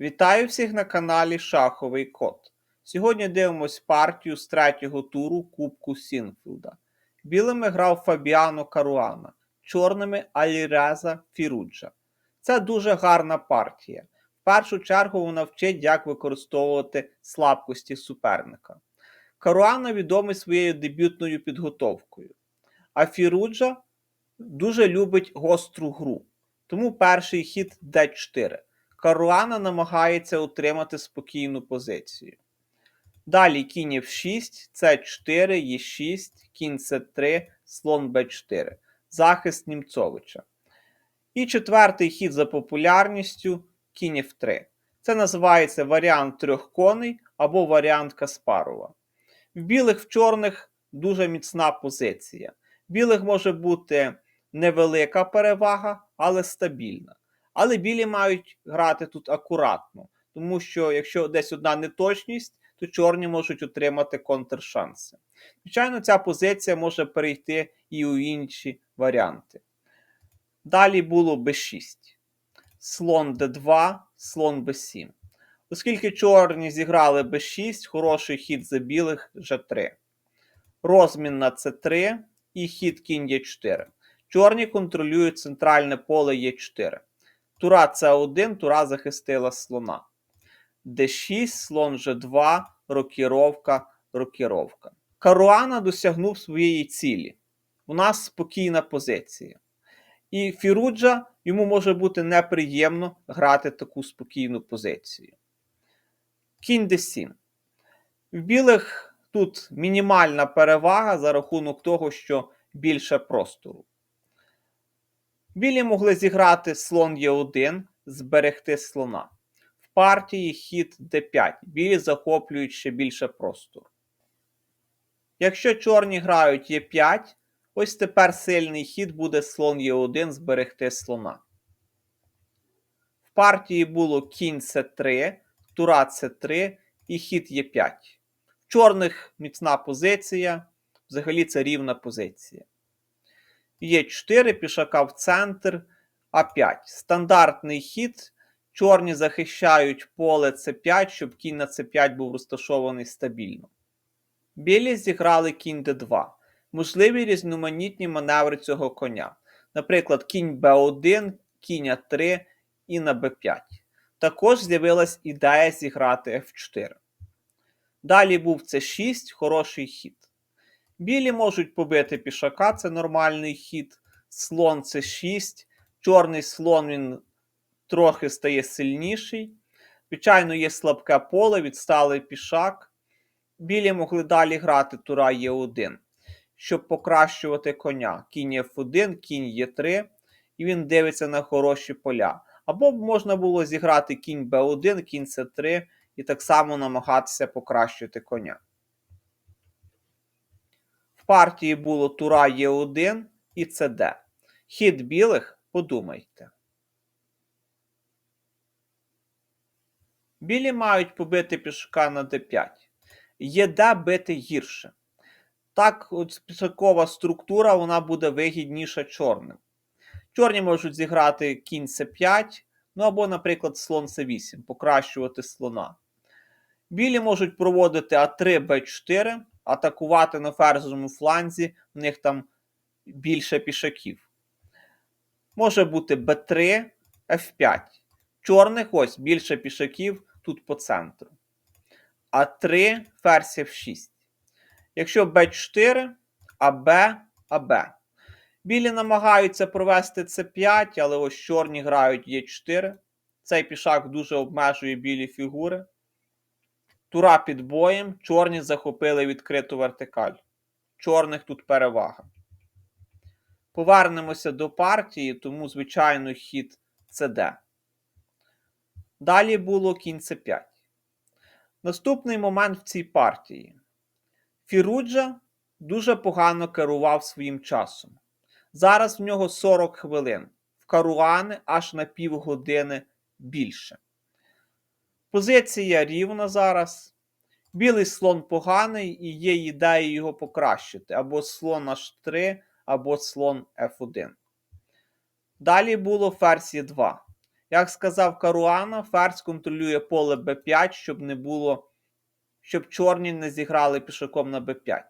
Вітаю всіх на каналі Шаховий Кот. Сьогодні дивимось партію з третього туру Кубку Сінфілда. Білими грав Фабіано Каруана, чорними Аліреза Фіруджа. Це дуже гарна партія. В першу чергу вона вчить, як використовувати слабкості суперника. Каруана відомий своєю дебютною підготовкою, а Фіруджа дуже любить гостру гру. Тому перший хід d4. Каруана намагається утримати спокійну позицію. Далі кінь F6, С4, Е6, кінь С3, слон Б4. Захист Німцовича. І четвертий хід за популярністю кінь F3. Це називається варіант трьох коней або варіант Каспарова. В білих в чорних дуже міцна позиція. В білих може бути невелика перевага, але стабільна. Але білі мають грати тут акуратно, тому що якщо десь одна неточність, то чорні можуть отримати контршанси. Звичайно, ця позиція може перейти і у інші варіанти. Далі було b6, слон d2, слон b7. Оскільки чорні зіграли b6, хороший хід за білих g3. Розмін на c3 і хід кінь e4. Чорні контролюють центральне поле Е4. Тура С1, тура захистила слона. Д6, слон Ж2, рокіровка, рокіровка. Каруана досягнув своєї цілі. У нас спокійна позиція. І Фіруджа йому може бути неприємно грати таку спокійну позицію. Кінь Д7. В білих тут мінімальна перевага за рахунок того, що більше простору. Білі могли зіграти слон Е1, зберегти слона. В партії хід d5. Білі захоплюють ще більше простору. Якщо чорні грають Е5, ось тепер сильний хід буде слон Е1 зберегти слона. В партії було кінь С3, тура С3 і хід Е5. В чорних міцна позиція. Взагалі це рівна позиція. Є 4 пішака в центр, А5. Стандартний хід. Чорні захищають поле С5, щоб кінь на С5 був розташований стабільно. Білі зіграли кінь Д2. Можливі різноманітні маневри цього коня. Наприклад, кінь Б1, кінь А3 і на Б5. Також з'явилась ідея зіграти F4. Далі був С6, хороший хід. Білі можуть побити пішака, це нормальний хід. Слон це 6. Чорний слон він трохи стає сильніший. Звичайно, є слабке поле, відсталий пішак. Білі могли далі грати тура Е1, щоб покращувати коня. Кінь F1, кінь Е3, і він дивиться на хороші поля. Або можна було зіграти кінь Б1, кінь С3 і так само намагатися покращити коня партії було тура Е1 і ЦД. Хід білих подумайте. Білі мають побити пішака на d5. Є бити гірше. Так, от пішакова структура вона буде вигідніша чорним. Чорні можуть зіграти кінь С5, ну або, наприклад, слон С8, покращувати слона. Білі можуть проводити А3, Б4 атакувати на ферзовому фланзі, в них там більше пішаків. Може бути Б3, F5. Чорних ось більше пішаків тут по центру. А3, ферзь F6. Якщо Б4, АБ, АБ. Білі намагаються провести С5, але ось чорні грають Е4. Цей пішак дуже обмежує білі фігури. Тура під боєм, чорні захопили відкриту вертикаль. Чорних тут перевага. Повернемося до партії, тому, звичайно, хід СД. Далі було кінь С5. Наступний момент в цій партії. Фіруджа дуже погано керував своїм часом. Зараз в нього 40 хвилин. В Каруани аж на півгодини більше. Позиція рівна зараз. Білий слон поганий і є ідея його покращити. Або слон H3, або слон F1. Далі було ферзь 2. Як сказав Каруана, ферзь контролює поле Б5, щоб не було, щоб чорні не зіграли пішаком на Б5.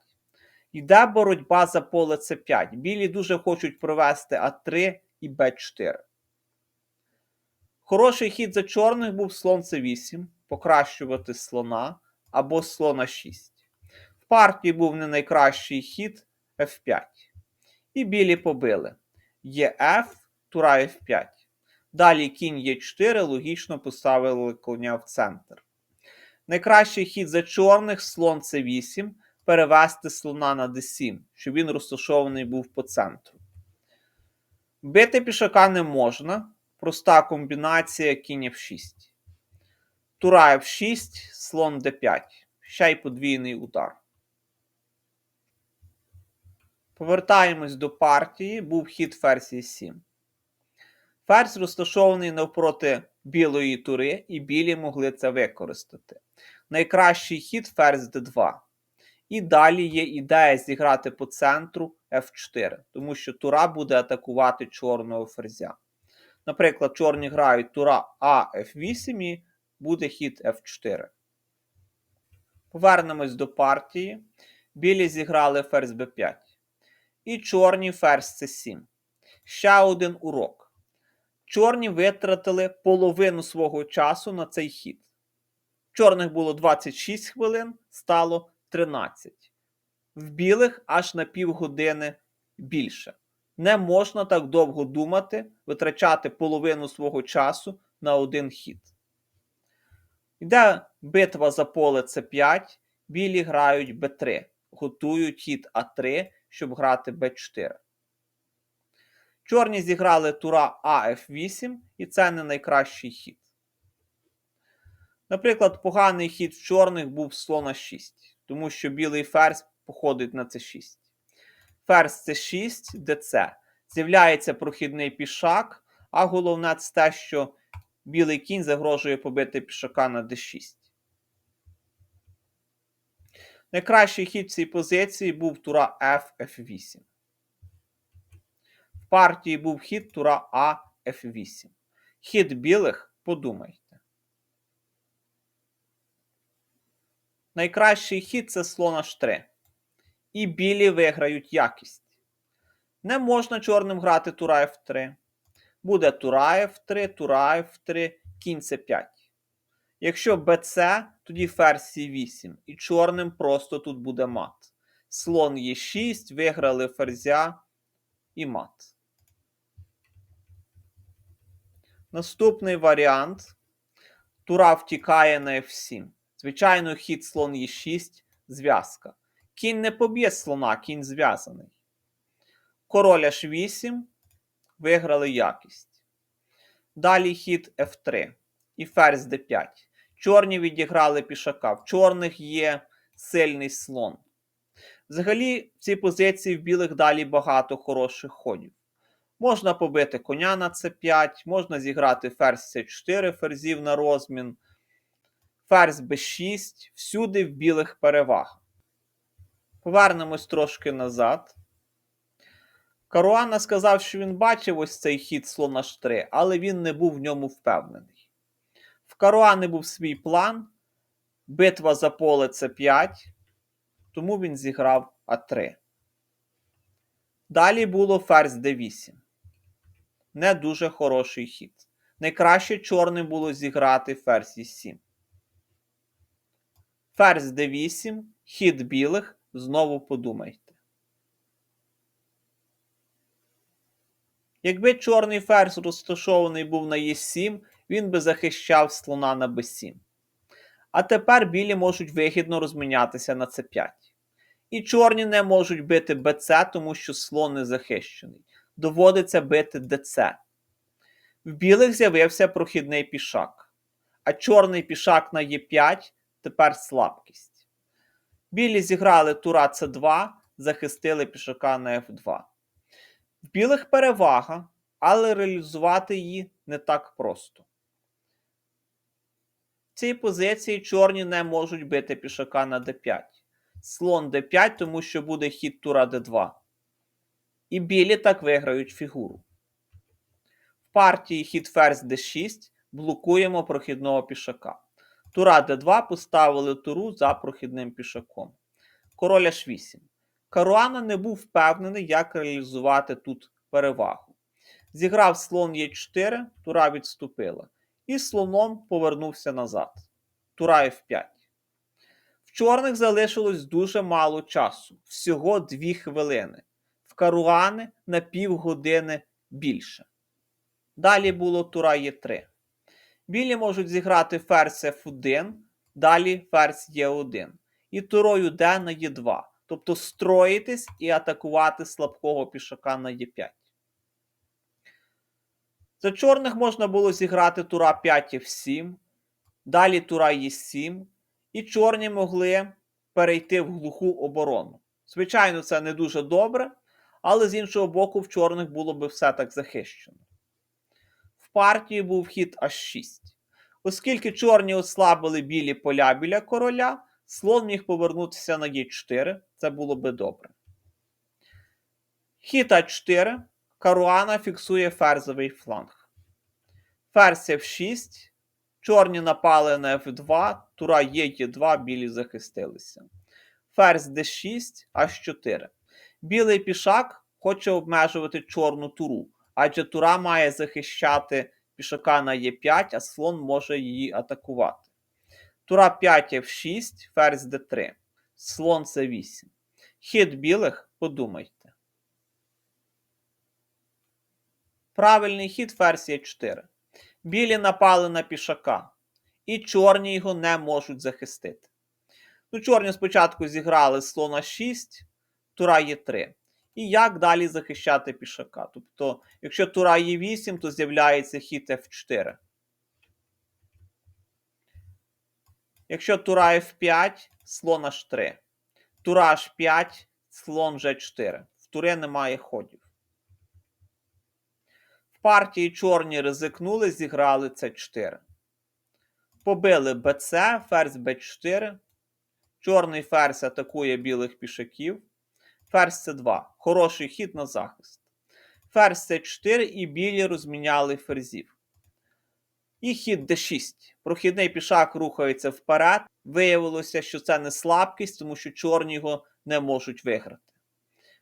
Йде боротьба за поле С5. Білі дуже хочуть провести А3 і Б4. Хороший хід за чорних був слон С8, покращувати слона або слона 6. В партії був не найкращий хід F5. І білі побили. Є F, тура F5. Далі кінь Е4, логічно поставили коня в центр. Найкращий хід за чорних слон С8, перевести слона на d7, щоб він розташований був по центру. Бити пішака не можна. Проста комбінація кінь F6. Тура F6, слон D5. Ще й подвійний удар. Повертаємось до партії. Був хід ферзь E7. Ферзь розташований навпроти білої тури, і білі могли це використати. Найкращий хід ферзь d2. І далі є ідея зіграти по центру F4, тому що тура буде атакувати чорного ферзя. Наприклад, чорні грають тура А F8 і буде хід F4. Повернемось до партії. Білі зіграли ферзь b5. І чорні ферзь c7. Ще один урок. Чорні витратили половину свого часу на цей хід. Чорних було 26 хвилин, стало 13. В білих аж на півгодини більше. Не можна так довго думати, витрачати половину свого часу на один хід. Йде битва за поле С5, білі грають Б3, готують хід А3, щоб грати Б4. Чорні зіграли тура АФ8, і це не найкращий хід. Наприклад, поганий хід в чорних був слона 6, тому що білий ферзь походить на С6. Ферзь С6, ДЦ. З'являється прохідний пішак, а головне це те, що білий кінь загрожує побити пішака на d6. Найкращий хід в цій позиції був тура F, F8. В партії був хід тура А, F8. Хід білих подумайте. Найкращий хід це слон H3. І білі виграють якість. Не можна чорним грати тура F3. Буде тура F3, тура F3, кінь С5. Якщо BC, тоді ферзь C8. І чорним просто тут буде мат. Слон Е6, виграли ферзя і мат. Наступний варіант. Тура втікає на F7. Звичайно, хід слон Е6, зв'язка. Кінь не поб'є слона, кінь зв'язаний. Король H8. Виграли якість. Далі хід F3 і ферзь D5. Чорні відіграли пішака. В чорних є сильний слон. Взагалі, в цій позиції в білих далі багато хороших ходів. Можна побити коня на c5, можна зіграти ферзь c4 ферзів на розмін, ферзь b6, всюди в білих переваг. Повернемось трошки назад. Каруана сказав, що він бачив ось цей хід слона H3, але він не був в ньому впевнений. В Каруани був свій план, битва за поле С5, тому він зіграв А3. Далі було ферзь d8. Не дуже хороший хід. Найкраще чорним було зіграти ферзь e7. Ферзь d8, хід білих, знову подумайте. Якби чорний ферзь розташований був на Е7, він би захищав слона на Б7. А тепер білі можуть вигідно розмінятися на С5. І чорні не можуть бити БЦ, тому що слон не захищений. Доводиться бити ДЦ. В білих з'явився прохідний пішак. А чорний пішак на Е5 тепер слабкість. Білі зіграли тура С2, захистили пішака на F2. В білих перевага, але реалізувати її не так просто. В цій позиції чорні не можуть бити пішака на d5. Слон d5, тому що буде хід тура d2. І білі так виграють фігуру. В партії хід ферзь d6 блокуємо прохідного пішака. Тура d2 поставили туру за прохідним пішаком. Король h8. Каруана не був впевнений, як реалізувати тут перевагу. Зіграв слон Е4, тура відступила. І слоном повернувся назад. Тура F5. В чорних залишилось дуже мало часу, всього 2 хвилини. В каруани на півгодини більше. Далі було тура Е3. Білі можуть зіграти ферзь F1, далі ферзь Е1. І турою Д на Е2. Тобто строїтись і атакувати слабкого пішака на Е5. За чорних можна було зіграти тура 5 F7, далі тура Е7, і чорні могли перейти в глуху оборону. Звичайно, це не дуже добре, але з іншого боку, в чорних було би все так захищено. В партії був хід H6. Оскільки чорні ослабили білі поля біля короля, слон міг повернутися на Е4, це було би добре. Хід А4. Каруана фіксує ферзовий фланг. Ферзь F6. Чорні напали на F2, тура Е2, білі захистилися. Ферзь D6, H4. Білий пішак хоче обмежувати чорну туру, адже тура має захищати пішака на Е5, а слон може її атакувати. Тура 5 F6, ферзь D3. Слон С8. Хід білих, подумайте. Правильний хід ферзь Е4. Білі напали на пішака, і чорні його не можуть захистити. Ну, чорні спочатку зіграли слона 6, тура є 3. І як далі захищати пішака? Тобто, якщо тура є 8, то з'являється хід F4. Якщо тура F5, слон H3. Тура H5, слон G4. В тури немає ходів. В партії чорні ризикнули, зіграли С4. Побили БЦ, ферзь Б4. Чорний ферзь атакує білих пішаків. Ферзь С2. Хороший хід на захист. Ферзь С4 і білі розміняли ферзів. І хід d6. Прохідний пішак рухається вперед. Виявилося, що це не слабкість, тому що чорні його не можуть виграти.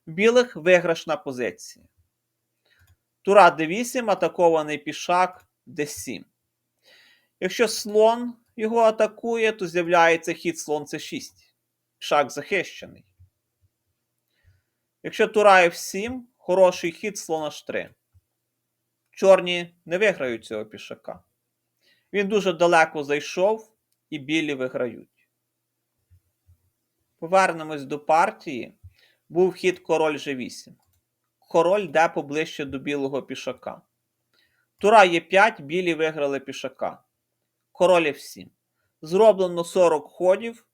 В білих виграшна позиція. Тура d8, атакований пішак d7. Якщо слон його атакує, то з'являється хід слон c6. Пішак захищений. Якщо тура f7, хороший хід слон h3. Чорні не виграють цього пішака. Він дуже далеко зайшов, і білі виграють. Повернемось до партії. Був хід король G8. Король йде поближче до білого пішака. Тура є 5, білі виграли пішака. Король F7. Зроблено 40 ходів.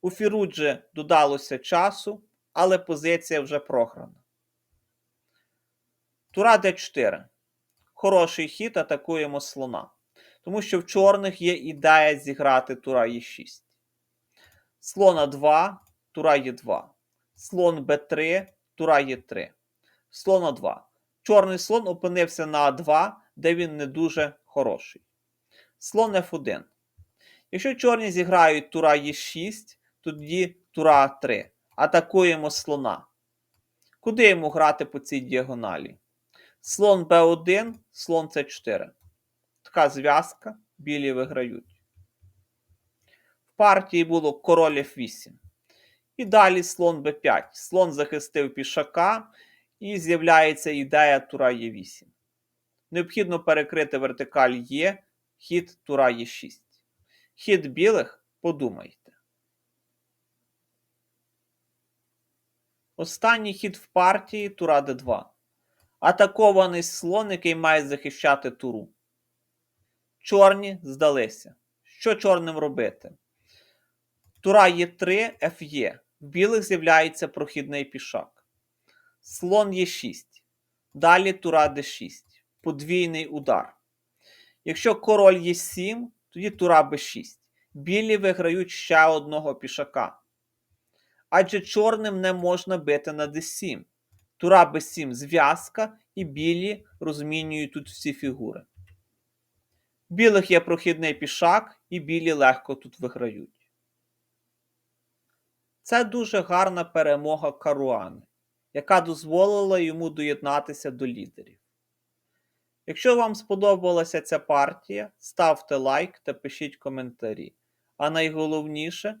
У Фірудже додалося часу, але позиція вже програна. Тура d4. Хороший хід, атакуємо слона. Тому що в чорних є ідея зіграти тура Е6. Слона 2, тура Е2. Слон Б3, тура Е3. Слона 2. Чорний слон опинився на А2, де він не дуже хороший. Слон F1. Якщо чорні зіграють тура Е6, тоді тура А3. Атакуємо слона. Куди йому грати по цій діагоналі? Слон Б1, слон С4. Така зв'язка, білі виграють. В партії було король F8. І далі слон Б5. Слон захистив пішака, і з'являється ідея тура Е8. Необхідно перекрити вертикаль Е, хід тура Е6. Хід білих подумайте. Останній хід в партії тура Д2. Атакований слон, який має захищати туру. Чорні здалися. Що чорним робити? Тура Е3, Ф'є. В білих з'являється прохідний пішак. Слон Е6. Далі тура Д6. Подвійний удар. Якщо король Е7, тоді тура Б6. Білі виграють ще одного пішака. Адже чорним не можна бити на d7. Тура b7 зв'язка, і білі розмінюють тут всі фігури. Білих є прохідний пішак, і білі легко тут виграють. Це дуже гарна перемога Каруани, яка дозволила йому доєднатися до лідерів. Якщо вам сподобалася ця партія, ставте лайк та пишіть коментарі. А найголовніше